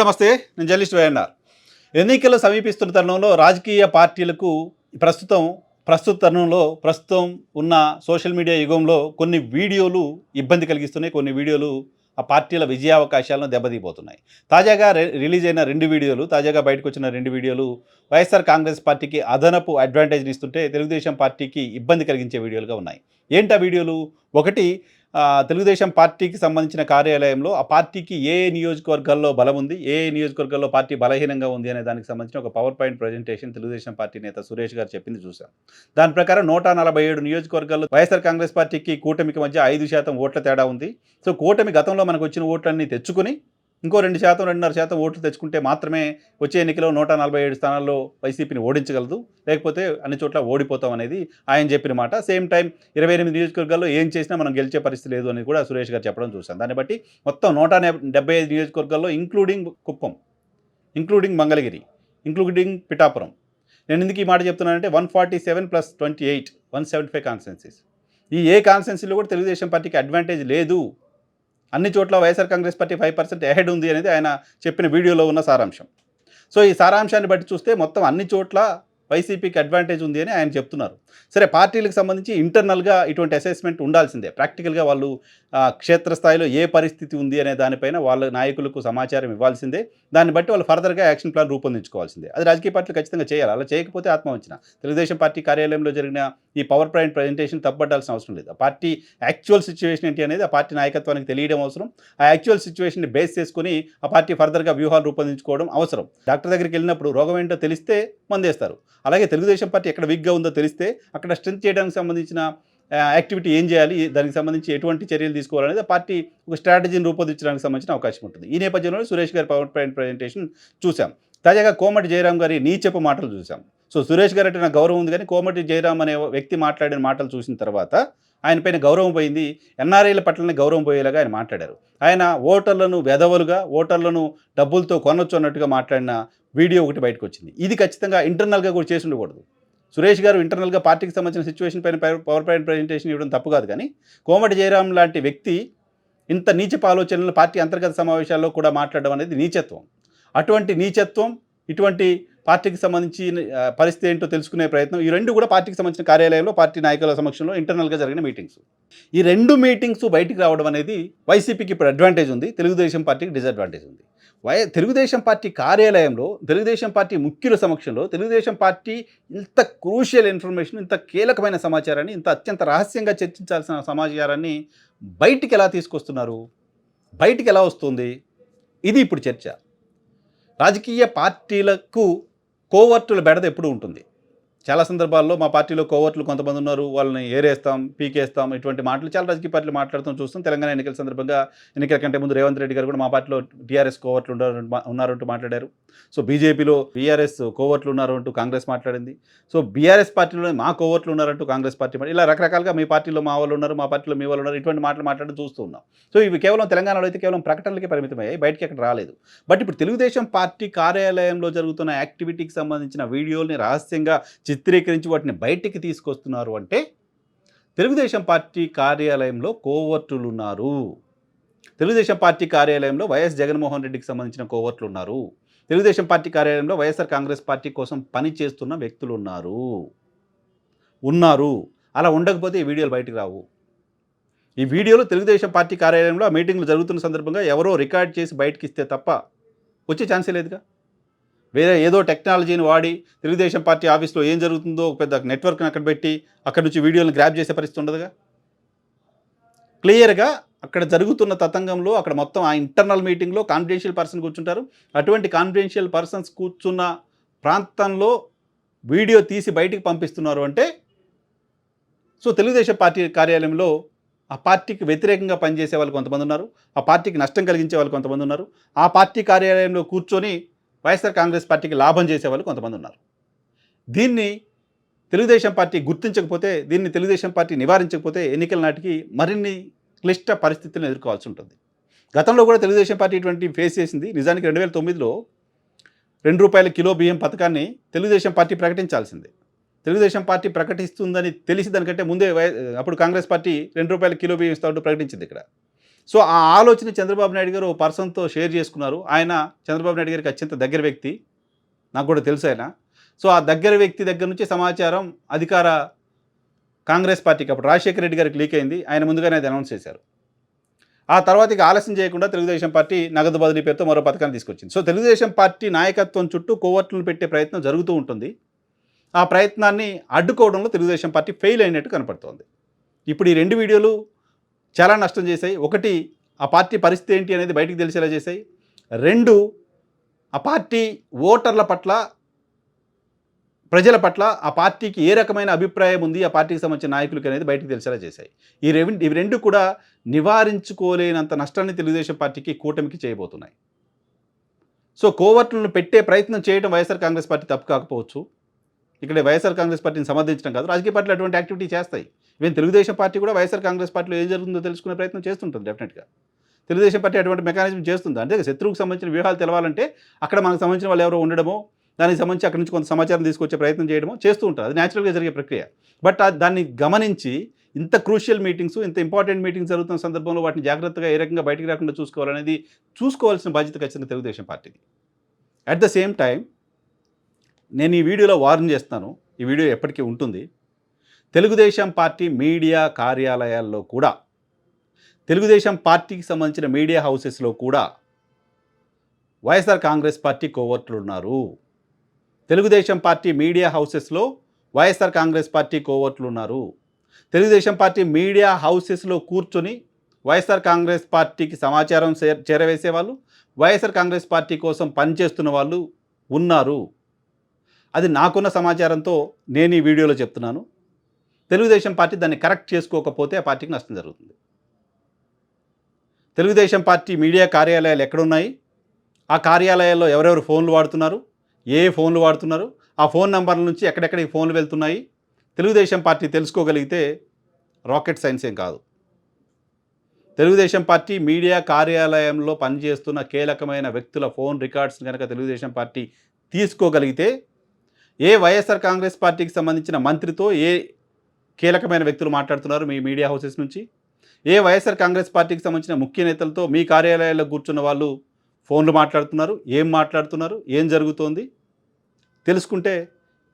నమస్తే నేను journalist YNR ఎన్నికలు సమీపిస్తున్న తరుణంలో రాజకీయ పార్టీలకు ప్రస్తుతం ప్రస్తుత తరుణంలో ప్రస్తుతం ఉన్న సోషల్ మీడియా యుగంలో కొన్ని వీడియోలు ఇబ్బంది కలిగిస్తున్నాయి. కొన్ని వీడియోలు ఆ పార్టీల విజయావకాశాలను దెబ్బతీయబోతున్నాయి. తాజాగా రిలీజ్ అయిన రెండు వీడియోలు తాజాగా బయటకు వచ్చిన రెండు వీడియోలు వైఎస్ఆర్ కాంగ్రెస్ పార్టీకి అదనపు అడ్వాంటేజ్ని ఇస్తుంటే తెలుగుదేశం పార్టీకి ఇబ్బంది కలిగించే వీడియోలుగా ఉన్నాయి. ఏంటి ఆ వీడియోలు? ఒకటి తెలుగుదేశం పార్టీకి సంబంధించిన కార్యాలయంలో ఆ పార్టీకి ఏ నియోజకవర్గాల్లో బలం ఉంది ఏ నియోజకవర్గాల్లో పార్టీ బలహీనంగా ఉంది అనే దానికి సంబంధించిన ఒక power point presentation Telugu Desam party నేత సురేష్ గారు చెప్పింది చూశాం. దాని ప్రకారం నూట నలభై ఏడు నియోజకవర్గాల్లో వైఎస్ఆర్ కాంగ్రెస్ పార్టీకి కూటమికి మధ్య ఐదు శాతం ఓట్ల తేడా ఉంది. సో కూటమి గతంలో మనకు వచ్చిన ఓట్లన్నీ తెచ్చుకుని ఇంకో రెండు శాతం రెండున్నర శాతం ఓట్లు తెచ్చుకుంటే మాత్రమే వచ్చే ఎన్నికలో నూట నలభై ఏడు స్థానాల్లో వైసీపీని ఓడించగలదు. లేకపోతే అన్ని చోట్ల ఓడిపోతాం అనేది ఆయన చెప్పిన మాట. సేమ్ టైం ఇరవై ఎనిమిది నియోజకవర్గాల్లో ఏం చేసినా మనం గెలిచే పరిస్థితి లేదు అని కూడా సురేష్ గారు చెప్పడం చూశాను దాన్ని బట్టి మొత్తం నూట డెబ్బై ఐదు నియోజకవర్గాల్లో including Kuppam including Mangalagiri including Pithapuram. నేను ఎందుకు ఈ మాట చెప్తున్నానంటే one forty seven plus twenty eight one seventy five constituencies ఈ ఏ కాన్సెన్సీలో కూడా తెలుగుదేశం పార్టీకి అడ్వాంటేజ్ లేదు. అన్ని చోట్ల YSR Congress party five percent ahead ఉంది అనేది ఆయన చెప్పిన వీడియోలో ఉన్న సారాంశం. సో ఈ సారాంశాన్ని బట్టి చూస్తే మొత్తం అన్ని చోట్ల వైసీపీకి అడ్వాంటేజ్ ఉంది అని ఆయన చెప్తున్నారు. సరే పార్టీలకు సంబంధించి ఇంటర్నల్గా ఇటువంటి అసెస్మెంట్ ఉండాల్సిందే. ప్రాక్టికల్గా వాళ్ళు క్షేత్రస్థాయిలో ఏ పరిస్థితి ఉంది అనే దానిపైన వాళ్ళ నాయకులకు సమాచారం ఇవ్వాల్సిందే. దాన్ని బట్టి వాళ్ళు ఫర్దర్గా యాక్షన్ ప్లాన్ రూపొందించుకోవాల్సిందే. అది రాజకీయ పార్టీలు ఖచ్చితంగా చేయాలి. అలా చేయకపోతే ఆత్మవంచన. తెలుగుదేశం పార్టీ కార్యాలయంలో జరిగిన ఈ పవర్ పాయింట్ ప్రజెంటేషన్ తప్పబడాల్సిన అవసరం లేదు. ఆ పార్టీ యాక్చువల్ సిచ్యువేషన్ ఏంటి అనేది ఆ పార్టీ నాయకత్వానికి తెలియడం అవసరం. ఆ యాక్చువల్ సిచ్యువేషన్ని బేస్ చేసుకుని ఆ పార్టీ ఫర్దర్గా వ్యూహాలు రూపొందించుకోవడం అవసరం. డాక్టర్ దగ్గరికి వెళ్ళినప్పుడు రోగం ఏంటో తెలిస్తే మందేస్తారు. అలాగే తెలుగుదేశం పార్టీ ఎక్కడ వీక్గా ఉందో తెలిస్తే అక్కడ స్ట్రెంత్ చేయడానికి సంబంధించిన యాక్టివిటీ ఏం చేయాలి దానికి సంబంధించి ఎటువంటి చర్యలు తీసుకోవాలనేది పార్టీ ఒక స్ట్రాటజీని రూపొందించడానికి సంబంధించిన అవకాశం ఉంటుంది. ఈ నేపథ్యంలో సురేష్ గారి పవర్ పాయింట్ ప్రజెంటేషన్ చూసాం తాజాగా కోమటి జయరాం గారి నీచపు మాటలు చూసాం సో సురేష్ గారు అంటే నాకు గౌరవం ఉంది కానీ కోమటి జయరాం అనే వ్యక్తి మాట్లాడిన మాటలు చూసిన తర్వాత ఆయన పైన గౌరవం పోయింది. ఎన్ఆర్ఐల పట్లనే గౌరవం పోయేలాగా ఆయన మాట్లాడారు. ఆయన ఓటర్లను వెధవలుగా ఓటర్లను డబ్బులతో కొనొచ్చు అన్నట్టుగా మాట్లాడిన వీడియో ఒకటి బయటకు వచ్చింది. ఇది ఖచ్చితంగా ఇంటర్నల్గా కూడా చేసి ఉండకూడదు. సురేష్ గారు ఇంటర్నల్గా పార్టీకి సంబంధించిన సిచ్యువేషన్ పైన పవర్ పాయింట్ ప్రజెంటేషన్ ఇవ్వడం తప్పు కాదు కానీ కోమటి జయరాం లాంటి వ్యక్తి ఇంత నీచపు ఆలోచనలు పార్టీ అంతర్గత సమావేశాల్లో కూడా మాట్లాడడం అనేది నీచత్వం. అటువంటి నీచత్వం ఇటువంటి పార్టీకి సంబంధించిన పరిస్థితి ఏంటో తెలుసుకునే ప్రయత్నం ఈ రెండు కూడా పార్టీకి సంబంధించిన కార్యాలయంలో పార్టీ నాయకుల సమక్షంలో ఇంటర్నల్గా జరిగిన మీటింగ్స్ ఈ రెండు మీటింగ్స్ బయటికి రావడం అనేది వైసీపీకి ఇప్పుడు అడ్వాంటేజ్ ఉంది తెలుగుదేశం పార్టీకి డిసడ్వాంటేజ్ ఉంది. వై తెలుగుదేశం పార్టీ కార్యాలయంలో తెలుగుదేశం పార్టీ ముఖ్యుల సమక్షంలో తెలుగుదేశం పార్టీ ఇంత క్రూషియల్ ఇన్ఫర్మేషన్ ఇంత కీలకమైన సమాచారాన్ని ఇంత అత్యంత రహస్యంగా చర్చించాల్సిన సమాచారాన్ని బయటికి ఎలా తీసుకొస్తున్నారు? బయటికి ఎలా వస్తుంది? ఇది ఇప్పుడు చర్చ. రాజకీయ పార్టీలకు కోవర్టుల బెడద ఎప్పుడు ఉంటుంది. చాలా సందర్భాల్లో మా పార్టీలో కోవర్ట్లు కొంతమంది ఉన్నారు వాళ్ళని ఏరేస్తాం పీకేస్తాం ఇటువంటి మాటలు చాలా రాజకీయ పార్టీలు మాట్లాడుతూ చూస్తాం. తెలంగాణ ఎన్నికల సందర్భంగా ఎన్నికల కంటే ముందు రేవంత్ రెడ్డి గారు కూడా మా పార్టీలో టీఆర్ఎస్ కోవర్ట్లు ఉన్నారు ఉన్నారంటూ మాట్లాడారు. సో బీజేపీలో బీఆర్ఎస్ కోవర్ట్లు ఉన్నారు అంటూ కాంగ్రెస్ మాట్లాడింది. సో బీఆర్ఎస్ పార్టీలో మా కోవర్ట్లు ఉన్నారంటూ కాంగ్రెస్ పార్టీ ఇలా రకరకాలుగా మీ పార్టీలో మా వాళ్ళు ఉన్నారు మా పార్టీలో మీ వాళ్ళు ఉన్నారు ఇటువంటి మాటలు మాట్లాడుతూ చూస్తూ ఉన్నాం. సో ఇవి కేవలం తెలంగాణలో అయితే కేవలం ప్రకటనలకే పరిమితమయ్యాయి బయటికి అక్కడ రాలేదు. బట్ ఇప్పుడు తెలుగుదేశం పార్టీ కార్యాలయంలో జరుగుతున్న యాక్టివిటీకి సంబంధించిన వీడియోల్ని రహస్యంగా చిత్రీకరించి వాటిని బయటికి తీసుకొస్తున్నారు అంటే తెలుగుదేశం పార్టీ కార్యాలయంలో కోవర్టులు ఉన్నారు తెలుగుదేశం పార్టీ కార్యాలయంలో వైఎస్ జగన్మోహన్ రెడ్డికి సంబంధించిన కోవర్టులు ఉన్నారు తెలుగుదేశం పార్టీ కార్యాలయంలో వైఎస్ఆర్ కాంగ్రెస్ పార్టీ కోసం పని చేస్తున్న వ్యక్తులు ఉన్నారు ఉన్నారు. అలా ఉండకపోతే ఈ వీడియోలు బయటకు రావు. ఈ వీడియోలో తెలుగుదేశం పార్టీ కార్యాలయంలో ఆ మీటింగ్లు జరుగుతున్న సందర్భంగా ఎవరో రికార్డ్ చేసి బయటకి ఇస్తే తప్ప వచ్చే ఛాన్సే లేదుగా? వేరే ఏదో టెక్నాలజీని వాడి తెలుగుదేశం పార్టీ ఆఫీస్లో ఏం జరుగుతుందో ఒక పెద్ద నెట్వర్క్ని అక్కడ పెట్టి అక్కడ నుంచి వీడియోలను గ్రాప్ చేసే పరిస్థితి ఉండదుగా? క్లియర్గా అక్కడ జరుగుతున్న తతంగంలో అక్కడ మొత్తం ఆ ఇంటర్నల్ మీటింగ్లో కాన్ఫిడెన్షియల్ పర్సన్ కూర్చుంటారు. అటువంటి కాన్ఫిడెన్షియల్ పర్సన్స్ కూర్చున్న ప్రాంతంలో వీడియో తీసి బయటికి పంపిస్తున్నారు అంటే సో తెలుగుదేశం పార్టీ కార్యాలయంలో ఆ పార్టీకి వ్యతిరేకంగా పనిచేసే వాళ్ళు కొంతమంది ఉన్నారు. ఆ పార్టీకి నష్టం కలిగించే వాళ్ళు కొంతమంది ఉన్నారు. ఆ పార్టీ కార్యాలయంలో కూర్చొని వైఎస్ఆర్ కాంగ్రెస్ పార్టీకి లాభం చేసేవాళ్ళు కొంతమంది ఉన్నారు. దీన్ని తెలుగుదేశం పార్టీ గుర్తించకపోతే దీన్ని తెలుగుదేశం పార్టీ నివారించకపోతే ఎన్నికల నాటికి మరిన్ని క్లిష్ట పరిస్థితులను ఎదుర్కోవాల్సి ఉంటుంది. గతంలో కూడా తెలుగుదేశం పార్టీ ఇటువంటి ఫేస్ చేసింది. నిజానికి రెండు వేల తొమ్మిదిలో రెండు రూపాయల కిలో బియ్యం పథకాన్ని తెలుగుదేశం పార్టీ ప్రకటించాల్సిందే. తెలుగుదేశం పార్టీ ప్రకటిస్తుందని తెలిసి దానికంటే ముందే వై- అప్పుడు కాంగ్రెస్ పార్టీ రెండు రూపాయల కిలో బియ్యం ఇస్తామంటూ ప్రకటించింది ఇక్కడ. సో ఆ ఆలోచన చంద్రబాబు నాయుడు గారు పర్సన్తో షేర్ చేసుకున్నారు. ఆయన చంద్రబాబు నాయుడు గారికి అత్యంత దగ్గర వ్యక్తి. నాకు కూడా తెలుసు ఆయన. సో ఆ దగ్గర వ్యక్తి దగ్గర నుంచి సమాచారం అధికార కాంగ్రెస్ పార్టీకి అప్పుడు రాజశేఖర రెడ్డి గారికి లీక్ అయింది. ఆయన ముందుగానే అది అనౌన్స్ చేశారు. ఆ తర్వాత ఇక ఆలస్యం చేయకుండా తెలుగుదేశం పార్టీ నగదు బదిలీ పేరుతో మరో పథకాన్ని తీసుకొచ్చింది. సో తెలుగుదేశం పార్టీ నాయకత్వం చుట్టూ కోవర్టులను పెట్టే ప్రయత్నం జరుగుతూ ఉంటుంది. ఆ ప్రయత్నాన్ని అడ్డుకోవడంలో తెలుగుదేశం పార్టీ ఫెయిల్ అయినట్టు కనపడుతోంది. ఇప్పుడు ఈ రెండు వీడియోలు చాలా నష్టం చేశాయి. ఒకటి ఆ పార్టీ పరిస్థితి ఏంటి అనేది బయటికి తెలిసేలా చేశాయి. రెండు ఆ పార్టీ ఓటర్ల పట్ల ప్రజల పట్ల ఆ పార్టీకి ఏ రకమైన అభిప్రాయం ఉంది ఆ పార్టీకి సంబంధించిన నాయకులకి అనేది బయటికి తెలిసేలా చేశాయి. ఈ రెవి ఇవి రెండు కూడా నివారించుకోలేనంత నష్టాన్ని తెలుగుదేశం పార్టీకి కూటమికి చేయబోతున్నాయి. సో కోవర్టులను పెట్టే ప్రయత్నం చేయడం వైఎస్ఆర్ కాంగ్రెస్ పార్టీ తప్పు కాకపోవచ్చు. ఇక్కడ వైఎస్ఆర్ కాంగ్రెస్ పార్టీని సమర్థించడం కాదు. రాజకీయ పార్టీలు అటువంటి యాక్టివిటీ చేస్తాయి. ఈవెన్ తెలుగుదేశం పార్టీ కూడా వైఎస్ఆర్ కాంగ్రెస్ పార్టీలో ఏం జరుగుతుందో తెలుసుకునే ప్రయత్నం చేస్తుంటుంది డెఫినెట్గా తెలుగుదేశం పార్టీ అటువంటి మెకానిజం చేస్తుంది. అంటే శత్రువుకు సంబంధించిన వ్యూహాలు తెలవాలంటే అక్కడ మనకు సంబంధించిన వాళ్ళు ఎవరో ఉండడమో దానికి సంబంధించి అక్కడి నుంచి కొంత సమాచారం తీసుకొచ్చే ప్రయత్నం చేయడమో చేస్తూ ఉంటారు. అది న్యాచురల్గా జరిగే ప్రక్రియ. బట్ దాన్ని గమనించి ఇంత క్రూషియల్ మీటింగ్స్ ఇంత ఇంపార్టెంట్ మీటింగ్స్ జరుగుతున్న సందర్భంలో వాటిని జాగ్రత్తగా ఏ రకంగా బయటికి రాకుండా చూసుకోవాలనేది చూసుకోవాల్సిన బాధ్యత ఖచ్చితంగా తెలుగుదేశం పార్టీకి అట్ ద సేమ్ టైం నేను ఈ వీడియోలో వార్న్ చేస్తాను. ఈ వీడియో ఎప్పటికీ ఉంటుంది. తెలుగుదేశం పార్టీ మీడియా కార్యాలయాల్లో కూడా తెలుగుదేశం పార్టీకి సంబంధించిన మీడియా హౌసెస్లో కూడా వైఎస్ఆర్ కాంగ్రెస్ పార్టీ కోవర్ట్లు ఉన్నారు తెలుగుదేశం పార్టీ మీడియా హౌసెస్లో వైఎస్ఆర్ కాంగ్రెస్ పార్టీ కోవర్ట్లు ఉన్నారు తెలుగుదేశం పార్టీ మీడియా హౌసెస్లో కూర్చొని వైఎస్ఆర్ కాంగ్రెస్ పార్టీకి సమాచారం చేరవేసే వాళ్ళు వైఎస్ఆర్ కాంగ్రెస్ పార్టీ కోసం పనిచేస్తున్న వాళ్ళు ఉన్నారు. అది నాకున్న సమాచారంతో నేను ఈ వీడియోలో చెప్తున్నాను. తెలుగుదేశం పార్టీ దాన్ని కరెక్ట్ చేసుకోకపోతే ఆ పార్టీకి నష్టం జరుగుతుంది. తెలుగుదేశం పార్టీ మీడియా కార్యాలయాలు ఎక్కడున్నాయి? ఆ కార్యాలయాల్లో ఎవరెవరు ఫోన్లు వాడుతున్నారు? ఏ ఫోన్లు వాడుతున్నారు? ఆ ఫోన్ నంబర్ల నుంచి ఎక్కడెక్కడికి ఫోన్లు వెళ్తున్నాయి? తెలుగుదేశం పార్టీ తెలుసుకోగలిగితే రాకెట్ సైన్స్ ఏం కాదు. తెలుగుదేశం పార్టీ మీడియా కార్యాలయంలో పనిచేస్తున్న కీలకమైన వ్యక్తుల ఫోన్ రికార్డ్స్ కనుక తెలుగుదేశం పార్టీ తీసుకోగలిగితే ఏ వైఎస్ఆర్ కాంగ్రెస్ పార్టీకి సంబంధించిన మంత్రితో ఏ కీలకమైన వ్యక్తులు మాట్లాడుతున్నారు మీ మీడియా హౌసెస్ నుంచి. ఏ వైఎస్ఆర్ కాంగ్రెస్ పార్టీకి సంబంధించిన ముఖ్య నేతలతో మీ కార్యాలయాల్లో కూర్చున్న వాళ్ళు ఫోన్లు మాట్లాడుతున్నారు ఏం మాట్లాడుతున్నారు ఏం జరుగుతోంది? తెలుసుకుంటే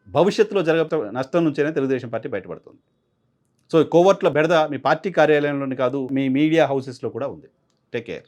భవిష్యత్తులో జరగ నష్టం నుంచైనా తెలుగుదేశం పార్టీ బయటపడుతుంది. సో కోవర్ట్ల బెడద మీ పార్టీ కార్యాలయంలోని కాదు మీ మీడియా హౌసెస్లో కూడా ఉంది. Take care.